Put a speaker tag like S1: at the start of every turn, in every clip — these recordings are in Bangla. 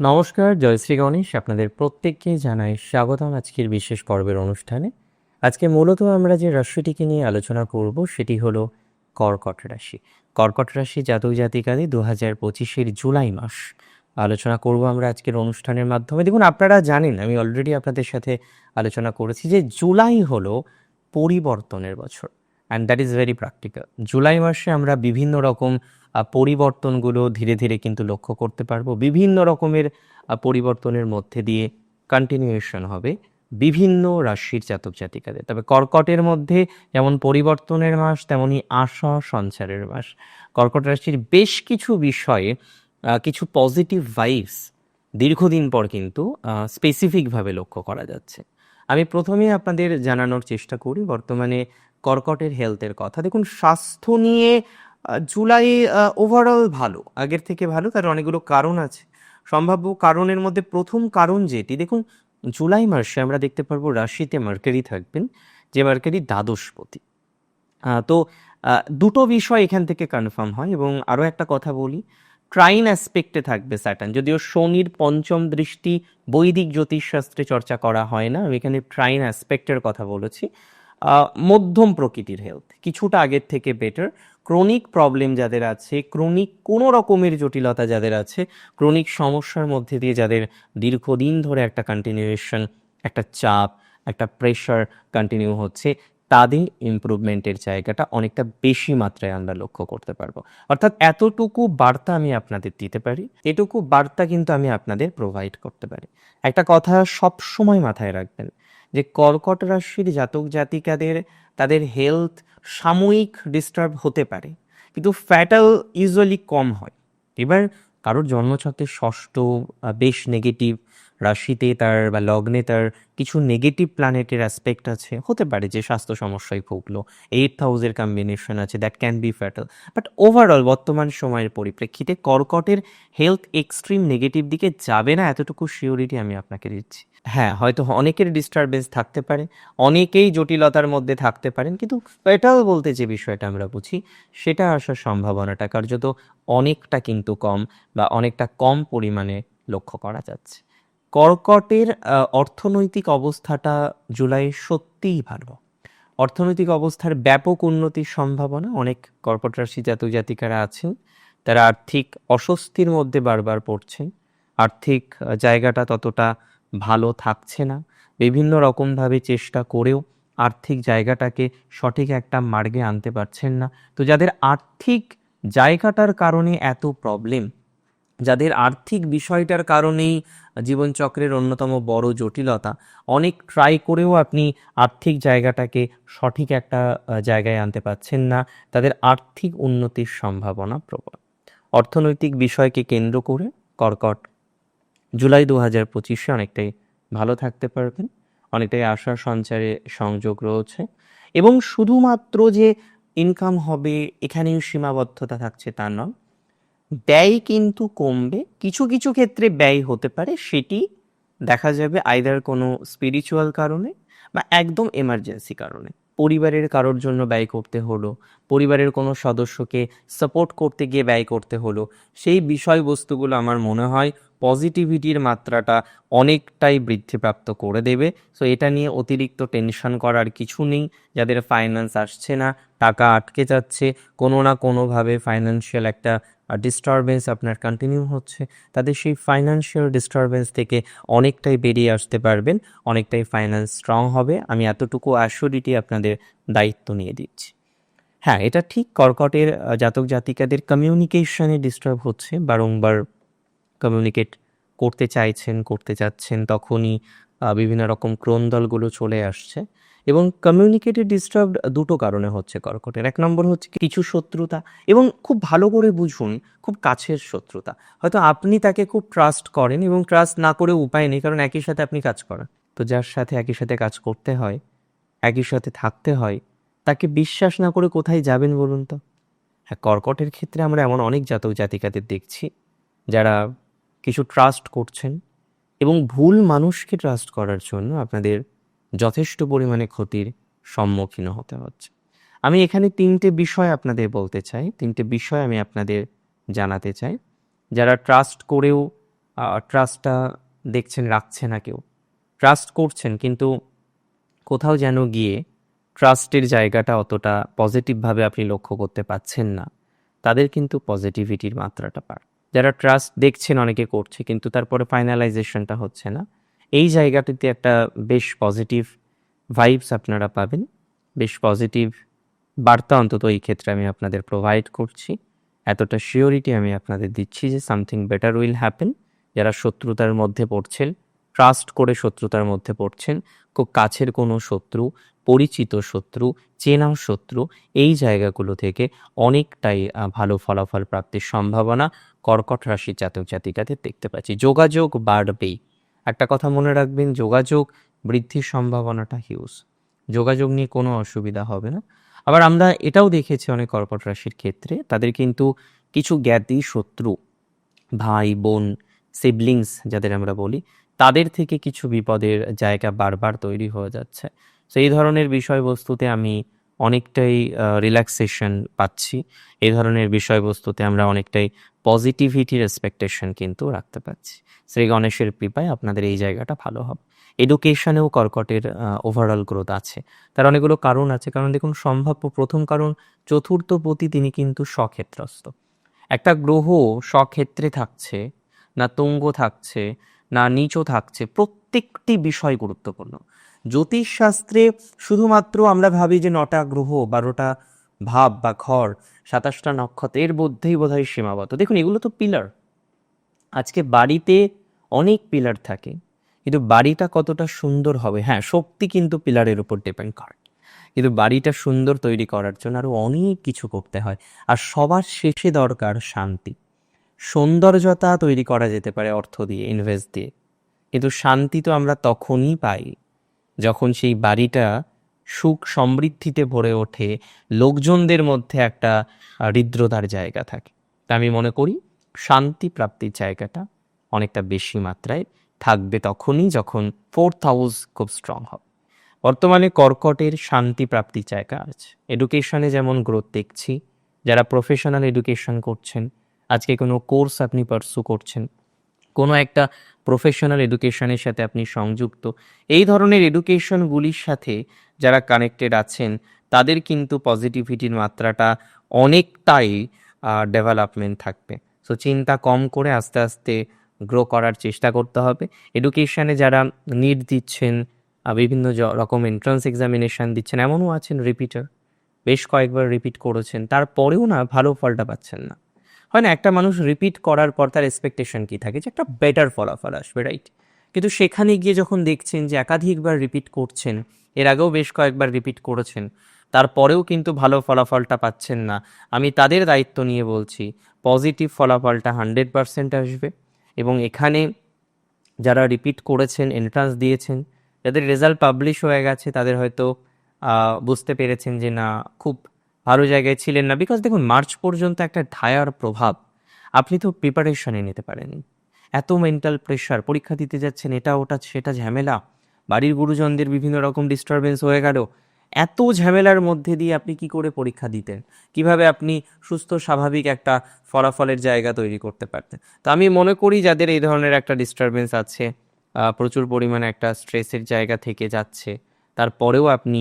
S1: নমস্কার জয়শ্রী গণেশ। আপনাদের প্রত্যেককে জানাই স্বাগতম আজকের বিশেষ পর্বের অনুষ্ঠানে। আজকে মূলত আমরা যে রাশিটিকে নিয়ে আলোচনা করব, সেটি হলো কর্কট রাশি। কর্কট রাশি জাতক জাতিকাদের দু হাজার পঁচিশের জুলাই মাস। আলোচনা করব আমরা আজকের অনুষ্ঠানের মাধ্যমে। দেখুন, আপনারা জানেন, আমি অলরেডি আপনাদের সাথে আলোচনা করেছি যে জুলাই হলো পরিবর্তনের বছর and that is very practical July মাসে আমরা বিভিন্ন রকম পরিবর্তনগুলো ধীরে ধীরে কিন্তু লক্ষ্য করতে পারব। বিভিন্ন রকমের পরিবর্তনের মধ্যে দিয়ে কন্টিনিউয়েশন হবে বিভিন্ন রাশির জাতক জাতিকাদের। তবে কর্কটের মধ্যে যেমন পরিবর্তনের মাস, তেমনি আশা সঞ্চারের মাস। কর্কট রাশির বেশ কিছু বিষয়ে কিছু পজিটিভ ভাইবস দীর্ঘদিন পর কিন্তু স্পেসিফিকভাবে লক্ষ্য করা যাচ্ছে। আমি প্রথমেই আপনাদের জানানোর চেষ্টা করি বর্তমানে কর্কটের হেলথের কথা। দেখুন, স্বাস্থ্য নিয়ে জুলাই ওভারঅল ভালো, আগের থেকে ভালো, তার অনেকগুলো কারণ আছে। সম্ভাব্য কারণের মধ্যে প্রথম কারণ যেটি, দেখুন, জুলাই মাসে আমরা দেখতে পারব রাশিতে মার্কারি থাকবেন, যে মার্কারি দ্বাদশপতি তো দুটো বিষয় এখান থেকে কনফার্ম হয় এবং আরও একটা কথা বলি ট্রাইন অ্যাসপেক্টে থাকবে স্যাটার্ন যদিও শনির পঞ্চম দৃষ্টি বৈদিক জ্যোতিষশাস্ত্রে চর্চা করা হয় না, আমি এখানে ট্রাইন অ্যাসপেক্টের কথা বলেছি। মধ্যম প্রকৃতির হেলথ কিছুটা আগের থেকে বেটার ক্রনিক প্রবলেম যাদের আছে ক্রনিক কোনো রকমের জটিলতা যাদের আছে ক্রনিক সমস্যার মধ্যে দিয়ে যাদের দীর্ঘদিন ধরে একটা কন্টিনিউয়েশন একটা চাপ, একটা প্রেশার কন্টিনিউ হচ্ছে, তাদের ইমপ্রুভমেন্টের জায়গাটা অনেকটা বেশি মাত্রায় আমরা লক্ষ্য করতে পারব। অর্থাৎ এতটুকু বার্তা আমি আপনাদের দিতে পারি, এটুকু বার্তা কিন্তু আমি আপনাদের প্রোভাইড করতে পারি। একটা কথা সব সময় মাথায় রাখবেন যে কর্কট রাশির জাতক জাতিকাদের তাদের হেলথ সাময়িক ডিস্টার্ব হতে পারে, কিন্তু ফ্যাটাল ইউজুয়ালি কম হয়। এবার কারোর জন্মছকের ষষ্ঠ বেশ নেগেটিভ রাশিতে তার বা লগ্নে তার কিছু নেগেটিভ প্ল্যানেটের অ্যাসপেক্ট আছে, হতে পারে যে স্বাস্থ্য সমস্যায় ভুগলো এইট হাউসের কম্বিনেশন আছে that can be fatal but overall বর্তমান সময়ের পরিপ্রেক্ষিতে কর্কটের হেলথ এক্সট্রিম নেগেটিভ দিকে যাবে না, এতটুকু শিওরিটি আমি আপনাকে দিচ্ছি। হ্যাঁ হয়তো অনেকের ডিস্টারবেন্স থাকতে পারে, অনেকেই জটিলতার মধ্যে থাকতে পারেন, কিন্তু এটাও বলতে যে বিষয়টা আমরা বুঝি, সেটা আসার সম্ভাবনাটা কার্যত অনেকটা কিন্তু কম বা অনেকটা কম পরিমাণে লক্ষ্য করা যাচ্ছে। কর্কটের অর্থনৈতিক অবস্থাটা জুলাই সত্যিই ভালো। অর্থনৈতিক অবস্থার ব্যাপক উন্নতির সম্ভাবনা, অনেক কর্কট রাশি জাতক জাতিকারা আছেন, তারা আর্থিক অস্বস্তির মধ্যে বারবার পড়ছেন, আর্থিক জায়গাটা ততটা ভালো থাকছে না। বিভিন্ন রকমভাবে চেষ্টা করেও আর্থিক জায়গাটাকে সঠিক একটা মার্গে আনতে পারছেন না। তো যাদের আর্থিক জায়গাটার কারণে এত প্রবলেম যাদের আর্থিক বিষয়টার কারণেই জীবনচক্রের অন্যতম বড় জটিলতা, অনেক ট্রাই করেও আপনি আর্থিক জায়গাটাকে সঠিক একটা জায়গায় আনতে পারছেন না। তাদের আর্থিক উন্নতির সম্ভাবনা প্রবল। অর্থনৈতিক বিষয়কে কেন্দ্র করে কর্কট জুলাই দু হাজার পঁচিশে অনেকটাই ভালো থাকতে পারবেন, অনেকটাই আশা সঞ্চারে সংযোগ রয়েছে এবং শুধুমাত্র যে ইনকাম হবে, এখানেই সীমাবদ্ধতা থাকছে তা নয়, ব্যয় কিন্তু কমবে, কিছু কিছু ক্ষেত্রে ব্যয় হতে পারে, সেটি দেখা যাবে আইদার কোনো স্পিরিচুয়াল কারণে বা একদম এমার্জেন্সি কারণে। পরিবারের কারোর জন্য ব্যয় করতে হলো, পরিবারের কোনো সদস্যকে সাপোর্ট করতে গিয়ে ব্যয় করতে হলো, সেই বিষয়বস্তুগুলো আমার মনে হয় পজিটিভিটির মাত্রাটা অনেকটাই বৃদ্ধিপ্রাপ্ত করে দেবে। সো এটা নিয়ে অতিরিক্ত টেনশন করার কিছু নেই। যাদের ফাইন্যান্স আসছে না, টাকা আটকে যাচ্ছে, কোনো না কোনোভাবে ফাইন্যান্সিয়াল একটা ডিস্টারবেন্স আপনার কন্টিনিউ হচ্ছে, তাদের সেই ফাইন্যান্সিয়াল ডিস্টারবেন্স থেকে অনেকটাই বেরিয়ে আসতে পারবেন, অনেকটাই ফাইন্যান্স স্ট্রং হবে। আমি এতটুকু অ্যাসিওরিটি আপনাদের দায়িত্ব নিয়ে দিচ্ছি। হ্যাঁ এটা ঠিক কর্কটের জাতক জাতিকাদের কমিউনিকেশনে ডিস্টার্ব হচ্ছে, বারংবার কমিউনিকেট করতে চাইছেন, করতে যাচ্ছেন, তখনই বিভিন্ন রকম ক্রোন্দলগুলো চলে আসছে। এবং কমিউনিকেটেড ডিস্টার্ব দুটো কারণে হচ্ছে কর্কটের। এক নম্বর হচ্ছে কিছু শত্রুতা এবং খুব ভালো করে বুঝুন, খুব কাছের শত্রুতা। হয়তো আপনি তাকে খুব ট্রাস্ট করেন এবং ট্রাস্ট না করে উপায় নেই, কারণ একই সাথে আপনি কাজ করেন। তো যার সাথে একই সাথে কাজ করতে হয়, একই সাথে থাকতে হয়, তাকে বিশ্বাস না করে কোথায় যাবেন বলুন তো? হ্যাঁ কর্কটের ক্ষেত্রে আমরা এমন অনেক জাতক জাতিকাদের দেখছি, যারা কিছু ট্রাস্ট করছেন এবং ভুল মানুষকে ট্রাস্ট করার জন্য আপনাদের যথেষ্ট পরিমাণে ক্ষতির সম্মুখীন হতে হচ্ছে। আমি এখানে তিনটে বিষয় আপনাদের বলতে চাই, তিনটে বিষয় আমি আপনাদের জানাতে চাই। যারা ট্রাস্ট করেও ট্রাস্টটা দেখছেন রাখছে না কেউ ট্রাস্ট করছেন কিন্তু কোথাও যেন গিয়ে ট্রাস্টের জায়গাটা অতটা পজিটিভভাবে আপনি লক্ষ্য করতে পাচ্ছেন না, তাদের কিন্তু পজিটিভিটির মাত্রাটা পার যারা ট্রাস্ট দেখছেন অনেকে করছে, কিন্তু তারপরে ফাইনালাইজেশনটা হচ্ছে না। এই জায়গাটিতে একটা বেশ পজিটিভ ভাইবস আপনারা পাবেন। বেশ পজিটিভ বার্তা অন্তত এই ক্ষেত্রে আমি আপনাদের প্রোভাইড করছি। এতটা শিওরিটি আমি আপনাদের দিচ্ছি যে সামথিং বেটার উইল হ্যাপেন যারা শত্রুতার মধ্যে পড়ছেন ট্রাস্ট করে শত্রুতার মধ্যে পড়ছেন, খুব কাছের কোনো শত্রু পরিচিত শত্রু চেনা শত্রু, এই জায়গাগুলো থেকে অনেকটাই ভালো ফলাফল প্রাপ্তির সম্ভাবনা কর্কট রাশি জাতক জাতিকাদের দেখতে পাচ্ছি। যোগাযোগ বাড়বেই। একটা কথা মনে রাখবেন, যোগাযোগ বৃদ্ধির সম্ভাবনাটা হিউজ যোগাযোগ নিয়ে কোনো অসুবিধা হবে না। আবার আমরা এটাও দেখেছি অনেক কর্কট রাশির ক্ষেত্রে, তাদের কিন্তু কিছু জ্ঞাতি শত্রু, ভাই, বোন সিবলিংস যাদের আমরা বলি, তাদের থেকে কিছু বিপদের জায়গা বারবার তৈরি হয়ে যাচ্ছে। তো এই ধরনের বিষয়বস্তুতে আমি অনেকটাই রিল্যাক্সেশন পাচ্ছি। এই ধরনের বিষয়বস্তুতে আমরা অনেকটাই পজিটিভিটির এক্সপেকটেশন কিন্তু রাখতে পারছি। শ্রী গণেশের কৃপায় আপনাদের এই জায়গাটা ভালো হবে। এডুকেশনেও কর্কটের ওভারঅল গ্রোথ আছে। তার অনেকগুলো কারণ আছে। কারণ দেখুন, সম্ভাব্য প্রথম কারণ, চতুর্থ পতি তিনি কিন্তু স্বক্ষেত্রস্থ। একটা গ্রহ স্বক্ষেত্রে থাকছে, না তুঙ্গ থাকছে, না নিচও থাকছে, প্রত্যেকটি বিষয় গুরুত্বপূর্ণ। জ্যোতিষশাস্ত্রে শুধুমাত্র আমরা ভাবি যে নটা গ্রহ, বারোটা ভাব বা ঘর সাতাশটা নক্ষত্র এর মধ্যেই বোধহয় সীমাবদ্ধ। দেখুন, এগুলো তো পিলার আজকে বাড়িতে অনেক পিলার থাকে, কিন্তু বাড়িটা কতটা সুন্দর হবে? হ্যাঁ শক্তি কিন্তু পিলারের উপর ডিপেন্ড করে। কিন্তু বাড়িটা সুন্দর তৈরি করার জন্য আরও অনেক কিছু করতে হয়, আর সবার শেষে দরকার শান্তি। সৌন্দর্যতা তৈরি করা যেতে পারে অর্থ দিয়ে ইনভেস্ট দিয়ে। কিন্তু শান্তি তো আমরা তখনই পাই যখন সেই বাড়িটা সুখ সমৃদ্ধিতে ভরে ওঠে, লোকজনদের মধ্যে একটা হৃদ্রতার জায়গা থাকে। তা আমি মনে করি শান্তি প্রাপ্তির জায়গাটা অনেকটা বেশি মাত্রায় থাকবে তখনই যখন ফোর্থ হাউস খুব স্ট্রং হবে। বর্তমানে কর্কটের শান্তি প্রাপ্তির জায়গা আছে। এডুকেশনে যেমন গ্রোথ দেখছি, যারা প্রফেশনাল এডুকেশন করছেন, আজকে কোনো কোর্স আপনি পার্সু করছেন, কোনো একটা প্রফেশনাল এডুকেশনের সাথে আপনি সংযুক্ত। এই ধরনের এডুকেশনগুলির সাথে যারা কানেক্টেড আছেন, তাদের কিন্তু পজিটিভিটির মাত্রাটা অনেকটাই ডেভেলপমেন্ট থাকবে। সো চিন্তা কম করে আস্তে আস্তে গ্রো করার চেষ্টা করতে হবে। এডুকেশানে যারা নিট দিচ্ছেন বিভিন্ন রকম এন্ট্রান্স এক্সামিনেশন দিচ্ছেন, এমনও আছেন রিপিটার বেশ কয়েকবার রিপিট করেছেন। তারপরেও না ভালো ফলটা পাচ্ছেন না। হয় না, একটা মানুষ রিপিট করার পর তার এক্সপেকটেশন কি থাকে? যে একটা বেটার ফলাফল আসবে রাইট কিন্তু সেখানে গিয়ে যখন দেখছেন যে একাধিকবার রিপিট করছেন, এর আগেও বেশ কয়েকবার রিপিট করেছেন, তারপরেও কিন্তু ভালো ফলাফলটা পাচ্ছেন না। আমি তাদের দায়িত্ব নিয়ে বলছি পজিটিভ ফলাফলটা হান্ড্রেড পারসেন্ট আসবে এবং এখানে যারা রিপিট করেছেন এন্ট্রান্স দিয়েছেন, যাদের রেজাল্ট পাবলিশ হয়ে গেছে, তাদের হয়তো বুঝতে পেরেছেন যে না, খুব ভালো জায়গায় ছিলেন না। বিকজ দেখুন মার্চ পর্যন্ত একটা ঢায়ার প্রভাব আপনি তো প্রিপারেশনে নিতে পারেন। এত মেন্টাল প্রেশার পরীক্ষা দিতে যাচ্ছেন, এটা, ওটা, সেটা ঝামেলা। বাড়ির গুরুজনদের বিভিন্ন রকম ডিস্টারবেন্স হয়ে গেল। এত ঝামেলার মধ্যে দিয়ে আপনি কি করে পরীক্ষা দিতেন? কীভাবে আপনি সুস্থ, স্বাভাবিক একটা ফলাফলের জায়গা তৈরি করতে পারতেন? তো আমি মনে করি যাদের এই ধরনের একটা ডিস্টারবেন্স আছে প্রচুর পরিমাণে একটা স্ট্রেসের জায়গা থেকে যাচ্ছে, তারপরেও আপনি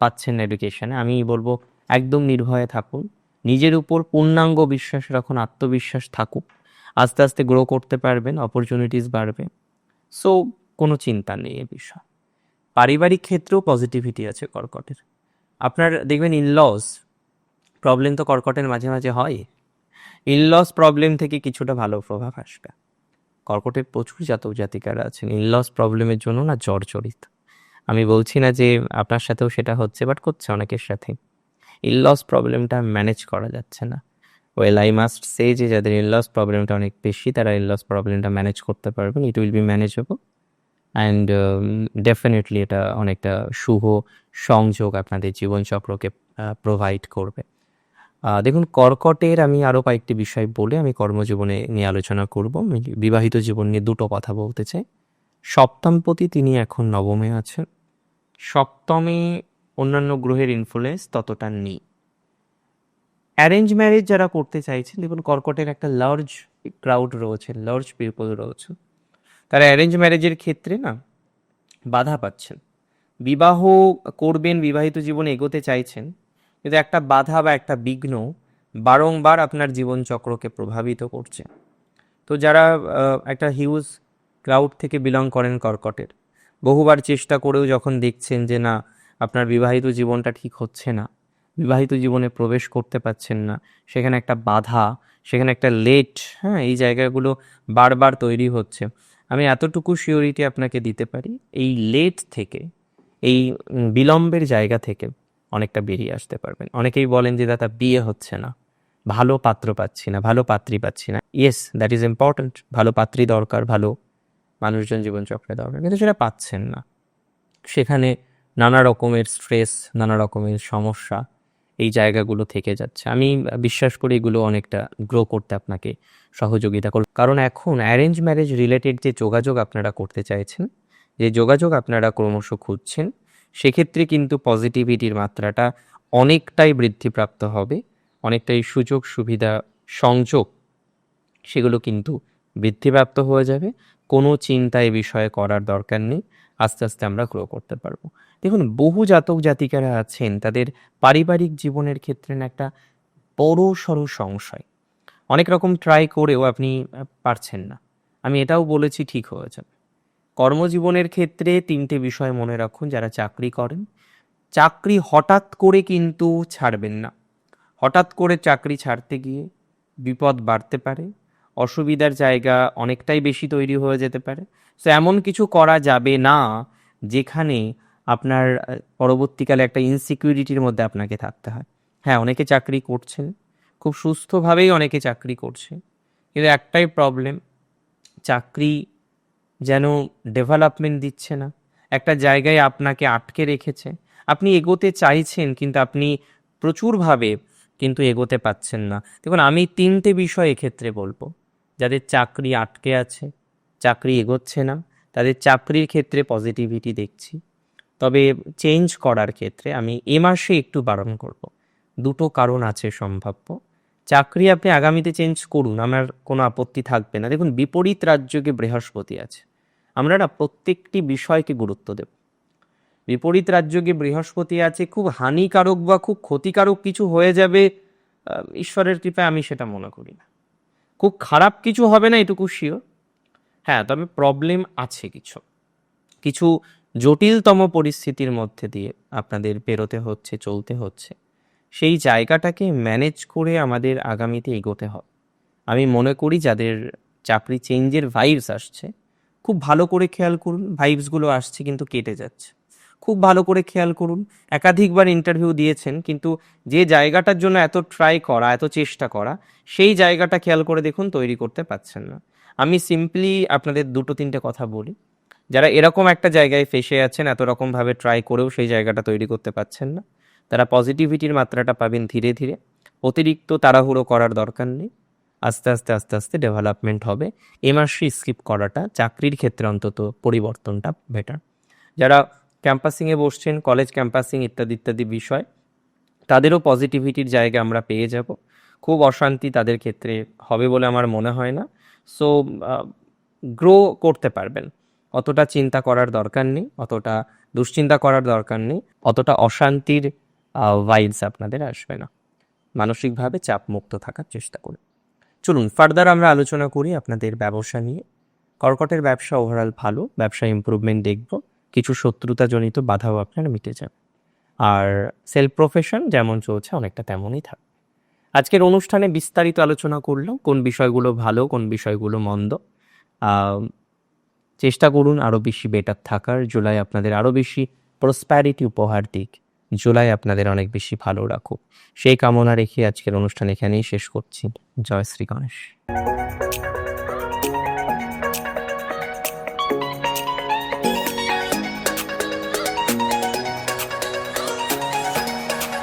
S1: পাচ্ছেন এডুকেশনে আমি বলব একদম নির্ভয়ে থাকুন। নিজের উপর পূর্ণাঙ্গ বিশ্বাস রাখুন, আত্মবিশ্বাস থাকুক। আস্তে আস্তে গ্রো করতে পারবেন অপরচুনিটিস বাড়বে। সো কোনো চিন্তা নেই এ বিষয়। পারিবারিক ক্ষেত্রেও পজিটিভিটি আছে কর্কটের। আপনার দেখবেন ইনলস প্রবলেম তো কর্কটের মাঝে মাঝে হয়। ইনলস প্রবলেম থেকে কিছুটা ভালো প্রভাব আসবে। কর্কটের প্রচুর জাতক জাতিকারা আছেন। ইনলস প্রবলেমের জন্য না জর্জরিত আমি বলছি না যে আপনার সাথেও সেটা হচ্ছে বাট করছে অনেকের সাথে ইনলস প্রবলেমটা ম্যানেজ করা যাচ্ছে না। ওয়েল আই মাস্ট সে যে যাদের ইনলস প্রবলেমটা অনেক বেশি, তারা ইনলস প্রবলেমটা ম্যানেজ করতে পারবেন। It will be manageable and definitely এটা অনেকটা শুভ সংযোগ আপনাদের জীবনচক্রকে প্রোভাইড করবে। দেখুন, কর্কটের আমি আরও কয়েকটি বিষয় বলে আমি কর্মজীবনে নিয়ে আলোচনা করব। বিবাহিত জীবন নিয়ে দুটো কথা বলতে চাই। সপ্তমপতি তিনি এখন নবমে আছেন। সপ্তমে অন্যান্য গ্রহের ইনফ্লুয়েন্স ততটা নেই। অ্যারেঞ্জ ম্যারেজ যারা করতে চাইছেন দেখুন কর্কটের একটা লার্জ ক্রাউড রয়েছে লার্জ পিপল রয়েছে। তারা অ্যারেঞ্জ ম্যারেজের ক্ষেত্রে না, বাধা পাচ্ছেন। বিবাহ করবেন, বিবাহিত জীবনে এগোতে চাইছেন, কিন্তু একটা বাধা বা একটা বিঘ্ন বারংবার আপনার জীবনচক্রকে প্রভাবিত করছে। তো যারা একটা হিউজ ক্রাউড থেকে বিলং করেন কর্কটের, বহুবার চেষ্টা করেও যখন দেখছেন যে না আপনার বিবাহিত জীবনটা ঠিক হচ্ছে না, বিবাহিত জীবনে প্রবেশ করতে পারছেন না, সেখানে একটা বাধা, সেখানে একটা লেট হ্যাঁ এই জায়গাগুলো বারবার তৈরি হচ্ছে। আমি এতটুকু শিওরিটি আপনাকে দিতে পারি, এই লেট থেকে, এই বিলম্বের জায়গা থেকে অনেকটা বেরিয়ে আসতে পারবেন। অনেকেই বলেন যে, দাদা বিয়ে হচ্ছে না। ভালো পাত্র পাচ্ছি না, ভালো পাত্রী পাচ্ছি না। ইয়েস দ্যাট ইজ ইম্পর্ট্যান্ট ভালো পাত্রী দরকার, ভালো মানুষজন জীবনচক্রে দরকার। কিন্তু সেটা পাচ্ছেন না। সেখানে নানা রকমের স্ট্রেস নানা রকমের সমস্যা এই জায়গাগুলো থেকে যাচ্ছে। আমি বিশ্বাস করি এগুলো অনেকটা গ্রো করতে আপনাকে সহযোগিতা করবে। কারণ এখন অ্যারেঞ্জ ম্যারেজ রিলেটেড যে যোগাযোগ আপনারা করতে চাইছেন, যে যোগাযোগ আপনারা ক্রমশ খুঁজছেন, সেক্ষেত্রে কিন্তু পজিটিভিটির মাত্রাটা অনেকটাই বৃদ্ধিপ্রাপ্ত হবে, অনেকটাই সুযোগ সুবিধা সংযোগ সেগুলো কিন্তু বৃদ্ধিপ্রাপ্ত হয়ে যাবে। কোনো চিন্তা এ বিষয়ে করার দরকার নেই। আস্তে আস্তে আমরা গ্রো করতে পারব। দেখুন, বহু জাতক জাতিকারা আছেন, তাদের পারিবারিক জীবনের ক্ষেত্রে না একটা বড় সড়ো সংশয়। অনেক রকম ট্রাই করেও আপনি পারছেন না। আমি এটাও বলেছি ঠিক হয়ে যাবে। কর্মজীবনের ক্ষেত্রে তিনটে বিষয় মনে রাখুন, যারা চাকরি করেন। চাকরি হঠাৎ করে কিন্তু ছাড়বেন না। হঠাৎ করে চাকরি ছাড়তে গিয়ে বিপদ বাড়তে পারে। অসুবিধার জায়গা অনেকটাই বেশি তৈরি হয়ে যেতে পারে। সো এমন কিছু করা যাবে না যেখানে আপনার পরবর্তীকালে একটা ইনসিকিউরিটির মধ্যে আপনাকে থাকতে হয়। হ্যাঁ অনেকে চাকরি করছেন খুব সুস্থভাবেই অনেকে চাকরি করছে, কিন্তু একটাই প্রবলেম চাকরি যেন ডেভেলপমেন্ট দিচ্ছে না। একটা জায়গায় আপনাকে আটকে রেখেছে। আপনি এগোতে চাইছেন, কিন্তু আপনি প্রচুরভাবে কিন্তু এগোতে পাচ্ছেন না। দেখুন, আমি তিনটে বিষয় এক্ষেত্রে বলব। যাদের চাকরি আটকে আছে, চাকরি এগোচ্ছে না, তাদের চাকরির ক্ষেত্রে পজিটিভিটি দেখছি। তবে চেঞ্জ করার ক্ষেত্রে আমি এ মাসে একটু বারণ করব। দুটো কারণ আছে সম্ভাব্য। চাকরি আপনি আগামীতে চেঞ্জ করুন, আমার কোনো আপত্তি থাকবে না। দেখুন, বিপরীত রাজ্যকে বৃহস্পতি আছে। আমরা না প্রত্যেকটি বিষয়কে গুরুত্ব দেব। বিপরীত রাজ্যকে বৃহস্পতি আছে, খুব হানিকারক বা খুব ক্ষতিকারক কিছু হয়ে যাবে ঈশ্বরের কৃপায় আমি সেটা মনে করি না। খুব খারাপ কিছু হবে না এটুকু শিওর হ্যাঁ তবে প্রবলেম আছে কিছু। কিছু জটিলতম পরিস্থিতির মধ্যে দিয়ে আপনাদের পেরোতে হচ্ছে, চলতে হচ্ছে। সেই জায়গাটাকে ম্যানেজ করে আমাদের আগামীতে এগোতে হবে। আমি মনে করি যাদের চাকরি চেঞ্জের ভাইবস আসছে, খুব ভালো করে খেয়াল করুন ভাইবসগুলো আসছে কিন্তু কেটে যাচ্ছে। খুব ভালো করে খেয়াল করুন। একাধিকবার ইন্টারভিউ দিয়েছেন, কিন্তু যে জায়গাটার জন্য এত ট্রাই করা, এত চেষ্টা করা, সেই জায়গাটা খেয়াল করে দেখুন তৈরি করতে পারছেন না। আমি সিম্পলি আপনাদের দুটো তিনটে কথা বলি। যারা এরকম একটা জায়গায় ফেসে আছেন, এত রকমভাবে ট্রাই করেও সেই জায়গাটা তৈরি করতে পারছেন না। তারা পজিটিভিটির মাত্রাটা পাবেন ধীরে ধীরে। অতিরিক্ত তাড়াহুড়ো করার দরকার নেই। আস্তে আস্তে আস্তে আস্তে ডেভেলপমেন্ট হবে। এ মাসে স্কিপ করাটা, চাকরির ক্ষেত্রে অন্তত পরিবর্তনটা বেটার যারা ক্যাম্পাসিংয়ে বসছেন, কলেজ ক্যাম্পাসিং ইত্যাদি ইত্যাদি বিষয়, তাদেরও পজিটিভিটির জায়গা আমরা পেয়ে যাব। খুব অশান্তি তাদের ক্ষেত্রে হবে বলে আমার মনে হয় না। সো গ্রো করতে পারবেন। অতটা চিন্তা করার দরকার নেই, অতটা দুশ্চিন্তা করার দরকার নেই, অতটা অশান্তির ভাইবস আপনাদের আসবে না। মানসিকভাবে চাপ মুক্ত থাকার চেষ্টা করুন। চলুন ফার্দার আমরা আলোচনা করি আপনাদের ব্যবসা নিয়ে। কর্কটের ব্যবসা ওভারঅল ভালো, ব্যবসা ইমপ্রুভমেন্ট দেখব। কিছু শত্রুতাজনিত বাধাও আপনার মিটে যাবে। আর সেলফ প্রফেশন যেমন চলছে অনেকটা তেমনই থাকবে আজকের অনুষ্ঠানে বিস্তারিত আলোচনা করলাম, কোন বিষয়গুলো ভালো, কোন বিষয়গুলো মন্দ। চেষ্টা করুন আরও বেশি বেটার থাকার। জুলাই আপনাদের আরও বেশি প্রসপ্যারিটি উপহার দিক। জুলাই আপনাদের অনেক বেশি ভালো রাখুক। সেই কামনা রেখে আজকের অনুষ্ঠান এখানেই শেষ করছি। জয় শ্রী গণেশ।